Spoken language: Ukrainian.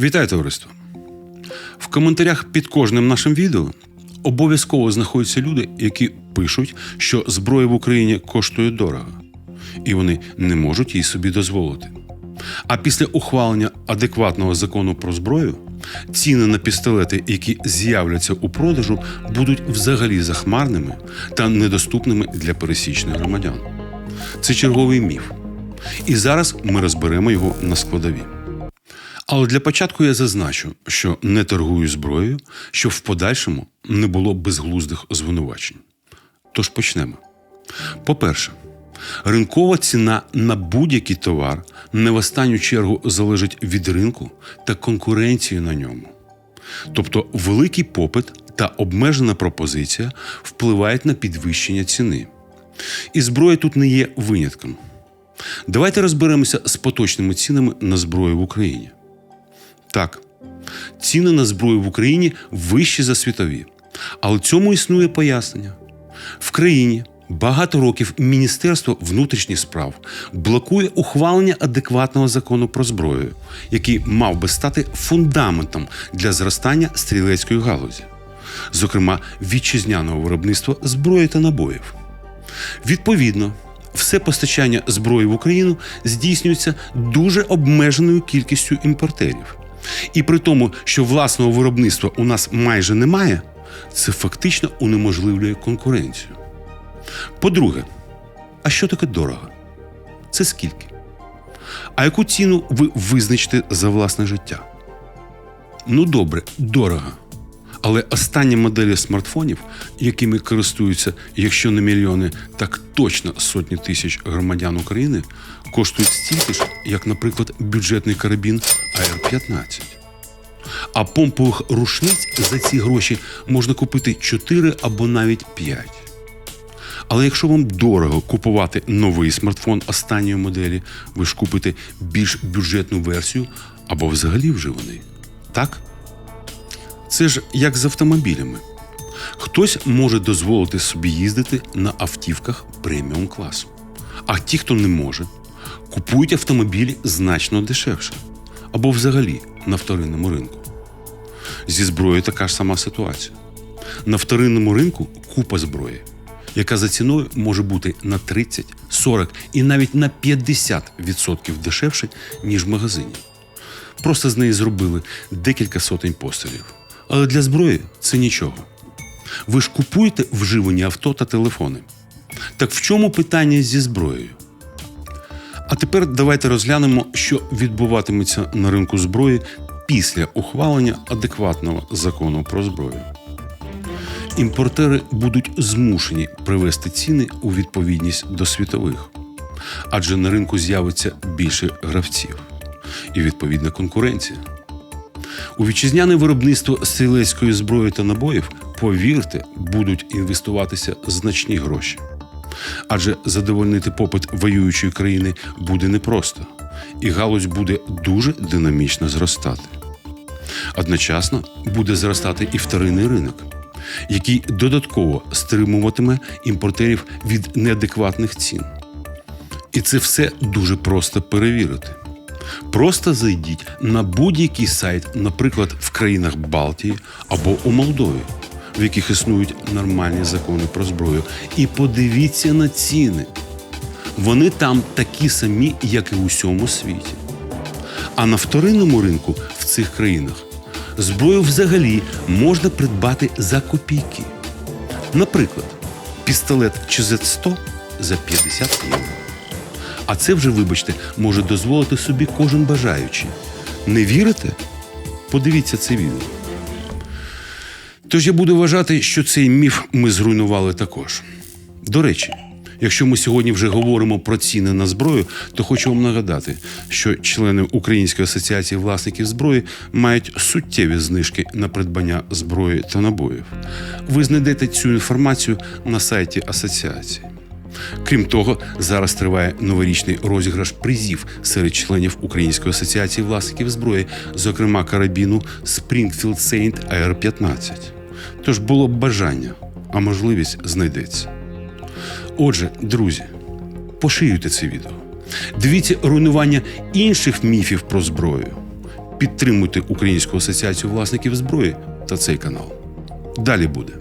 Вітаю товариство! В коментарях під кожним нашим відео обов'язково знаходяться люди, які пишуть, що зброя в Україні коштує дорого, і вони не можуть її собі дозволити. А після ухвалення адекватного закону про зброю ціни на пістолети, які з'являться у продажу, будуть взагалі захмарними та недоступними для пересічних громадян. Це черговий міф. І зараз ми розберемо його на складові. Але для початку я зазначу, що не торгую зброєю, щоб в подальшому не було безглуздих звинувачень. Тож почнемо. По-перше, ринкова ціна на будь-який товар не в останню чергу залежить від ринку та конкуренції на ньому. Тобто великий попит та обмежена пропозиція впливають на підвищення ціни. І зброя тут не є винятком. Давайте розберемося з поточними цінами на зброю в Україні. Так, ціни на зброю в Україні вищі за світові. Але цьому існує пояснення. В країні багато років Міністерство внутрішніх справ блокує ухвалення адекватного закону про зброю, який мав би стати фундаментом для зростання стрілецької галузі, зокрема вітчизняного виробництва зброї та набоїв. Відповідно, все постачання зброї в Україну здійснюється дуже обмеженою кількістю імпортерів. І при тому, що власного виробництва у нас майже немає, це фактично унеможливлює конкуренцію. По-друге, а що таке дорого? Це скільки? А яку ціну ви визначите за власне життя? Ну, добре, дорого. Але останні моделі смартфонів, якими користуються, якщо не мільйони, так точно сотні тисяч громадян України, коштують стільки ж, як, наприклад, бюджетний карабін AR-15. А помпових рушниць за ці гроші можна купити 4 або навіть 5. Але якщо вам дорого купувати новий смартфон останньої моделі, ви ж купите більш бюджетну версію або взагалі вживаний. Так? Це ж як з автомобілями. Хтось може дозволити собі їздити на автівках преміум класу. А ті, хто не може, купують автомобілі значно дешевше або взагалі на вторинному ринку. Зі зброєю така ж сама ситуація. На вторинному ринку купа зброї, яка за ціною може бути на 30, 40 і навіть на 50% дешевше, ніж в магазині. Просто з неї зробили декілька сотень пострілів. Але для зброї це нічого. Ви ж купуєте вживані авто та телефони. Так в чому питання зі зброєю? А тепер давайте розглянемо, що відбуватиметься на ринку зброї після ухвалення адекватного закону про зброю. Імпортери будуть змушені привести ціни у відповідність до світових, адже на ринку з'явиться більше гравців і відповідна конкуренція. У вітчизняне виробництво стрілецької зброї та набоїв, повірте, будуть інвестуватися значні гроші. Адже задовольнити попит воюючої країни буде непросто, і галузь буде дуже динамічно зростати. Одночасно буде зростати і вторинний ринок, який додатково стримуватиме імпортерів від неадекватних цін. І це все дуже просто перевірити. Просто зайдіть на будь-який сайт, наприклад, в країнах Балтії або у Молдові, в яких існують нормальні закони про зброю, і подивіться на ціни. Вони там такі самі, як і в усьому світі. А на вторинному ринку в цих країнах зброю взагалі можна придбати за копійки. Наприклад, пістолет ЧЗ-100 за 50 євро. А це вже, вибачте, може дозволити собі кожен бажаючий. Не вірите? Подивіться це відео. Тож я буду вважати, що цей міф ми зруйнували також. До речі, якщо ми сьогодні вже говоримо про ціни на зброю, то хочу вам нагадати, що члени Української асоціації власників зброї мають суттєві знижки на придбання зброї та набоїв. Ви знайдете цю інформацію на сайті асоціації. Крім того, зараз триває новорічний розіграш призів серед членів Української асоціації власників зброї, зокрема карабіну Springfield Saint AR-15. Тож було б бажання, а можливість знайдеться. Отже, друзі, поширюйте це відео. Дивіться руйнування інших міфів про зброю. підтримуйте Українську асоціацію власників зброї та цей канал. Далі буде.